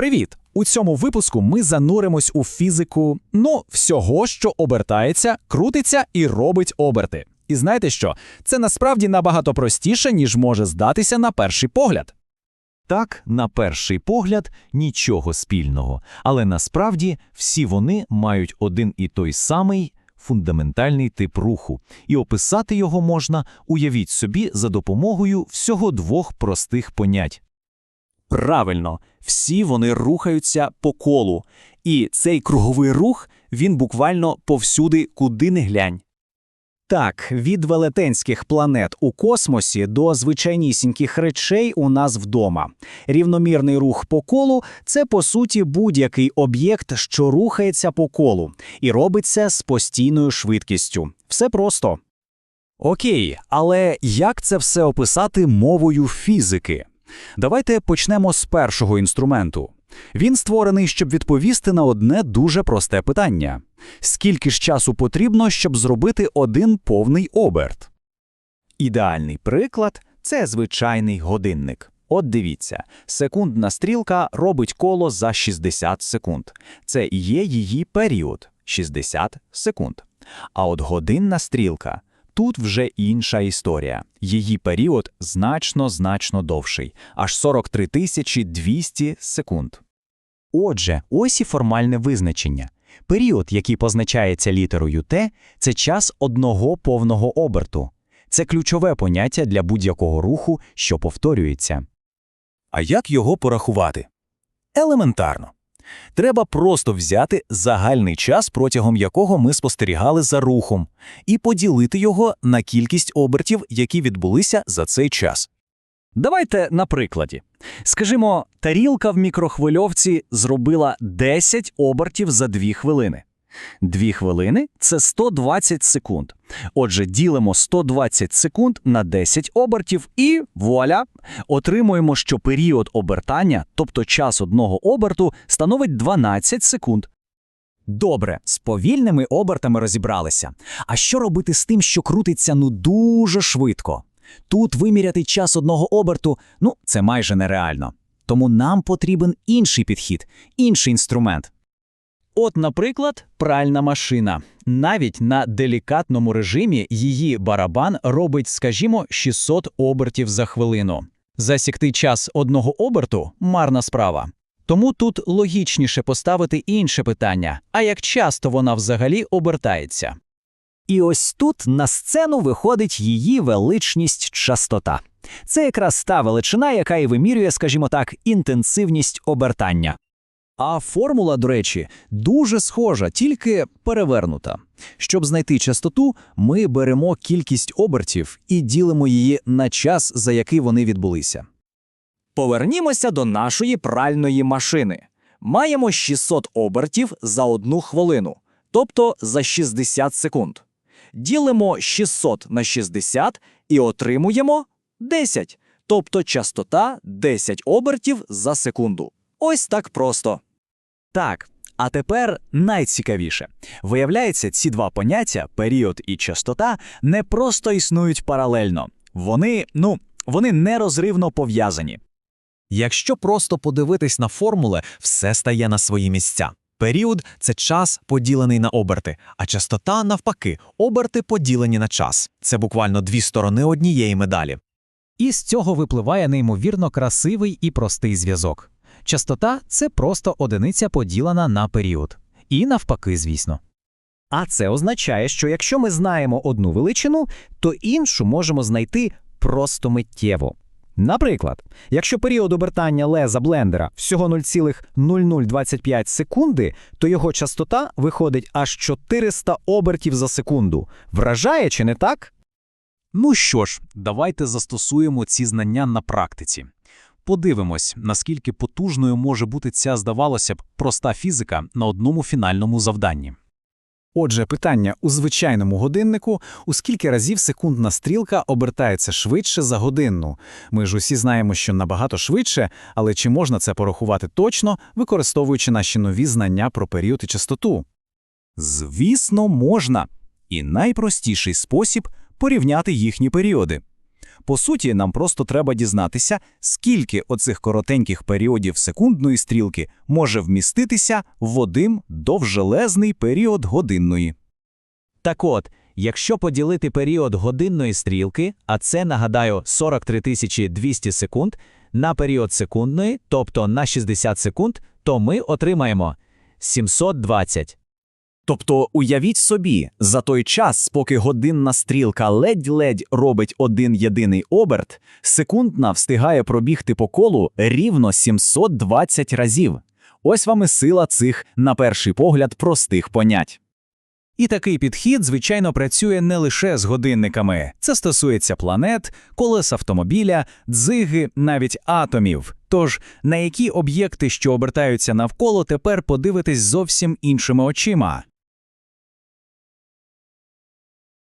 Привіт! У цьому випуску ми зануримось у фізику, ну, всього, що обертається, крутиться і робить оберти. І знаєте що? Це насправді набагато простіше, ніж може здатися на перший погляд. Так, на перший погляд, нічого спільного, але насправді всі вони мають один і той самий фундаментальний тип руху, і описати його можна, уявіть собі, за допомогою всього двох простих понять. Правильно, всі вони рухаються по колу, і цей круговий рух він буквально повсюди, куди не глянь. Так, від велетенських планет у космосі до звичайнісіньких речей у нас вдома. Рівномірний рух по колу це по суті будь-який об'єкт, що рухається по колу, і робиться з постійною швидкістю. Все просто. Окей, але як це все описати мовою фізики? Давайте почнемо з першого інструменту. Він створений, щоб відповісти на одне дуже просте питання: скільки ж часу потрібно, щоб зробити один повний оберт? Ідеальний приклад це звичайний годинник. От дивіться, секундна стрілка робить коло за 60 секунд. Це є її період 60 секунд. А от годинна стрілка тут вже інша історія. Її період значно-значно довший, аж 43 тисячі 200 секунд. Отже, ось і формальне визначення. Період, який позначається літерою Т, це час одного повного оберту. Це ключове поняття для будь-якого руху, що повторюється. А як його порахувати? Елементарно. Треба просто взяти загальний час, протягом якого ми спостерігали за рухом, і поділити його на кількість обертів, які відбулися за цей час. Давайте на прикладі. Скажімо, тарілка в мікрохвильовці зробила 10 обертів за 2 хвилини. 2 хвилини це 120 секунд. Отже, ділимо 120 секунд на 10 обертів і вуаля! Отримуємо, що період обертання, тобто час одного оберту, становить 12 секунд. Добре, з повільними обертами розібралися. А що робити з тим, що крутиться ну дуже швидко? Тут виміряти час одного оберту, ну, це майже нереально. Тому нам потрібен інший підхід, інший інструмент. От, наприклад, пральна машина. Навіть на делікатному режимі її барабан робить, скажімо, 600 обертів за хвилину. Засікти час одного оберту марна справа. Тому тут логічніше поставити інше питання: а як часто вона взагалі обертається? І ось тут на сцену виходить її величність частота. Це якраз та величина, яка і вимірює, скажімо так, інтенсивність обертання. А формула, до речі, дуже схожа, тільки перевернута. Щоб знайти частоту, ми беремо кількість обертів і ділимо її на час, за який вони відбулися. Повернімося до нашої пральної машини. Маємо 600 обертів за одну хвилину, тобто за 60 секунд. Ділимо 600 на 60 і отримуємо 10, тобто частота 10 обертів за секунду. Ось так просто. Так, а тепер найцікавіше. Виявляється, ці два поняття, період і частота, не просто існують паралельно. Вони, ну, вони нерозривно пов'язані. Якщо просто подивитись на формули, все стає на свої місця. Період це час, поділений на оберти, а частота, навпаки, оберти поділені на час. Це буквально дві сторони однієї медалі. І з цього випливає неймовірно красивий і простий зв'язок. Частота це просто одиниця поділена на період. І навпаки, звісно. А це означає, що якщо ми знаємо одну величину, то іншу можемо знайти просто миттєво. Наприклад, якщо період обертання леза блендера всього 0,0025 секунди, то його частота виходить аж 400 обертів за секунду. Вражає чи не так? Ну що ж, давайте застосуємо ці знання на практиці. Подивимось, наскільки потужною може бути ця, здавалося б, проста фізика на одному фінальному завданні. Отже, питання у звичайному годиннику, у скільки разів секундна стрілка обертається швидше за годинну. Ми ж усі знаємо, що набагато швидше, але чи можна це порахувати точно, використовуючи наші нові знання про період і частоту? Звісно, можна. І найпростіший спосіб порівняти їхні періоди. По суті, нам просто треба дізнатися, скільки оцих коротеньких періодів секундної стрілки може вміститися в один довжелезний період годинної. Так от, якщо поділити період годинної стрілки, а це, нагадаю, 43 200 секунд, на період секундної, тобто на 60 секунд, то ми отримаємо 720. Тобто уявіть собі, за той час, поки годинна стрілка ледь-ледь робить один єдиний оберт, секундна встигає пробігти по колу рівно 720 разів. Ось вам і сила цих, на перший погляд, простих понять. І такий підхід, звичайно, працює не лише з годинниками. Це стосується планет, колес автомобіля, дзиги, навіть атомів. Тож, на які об'єкти, що обертаються навколо, тепер подивитись зовсім іншими очима.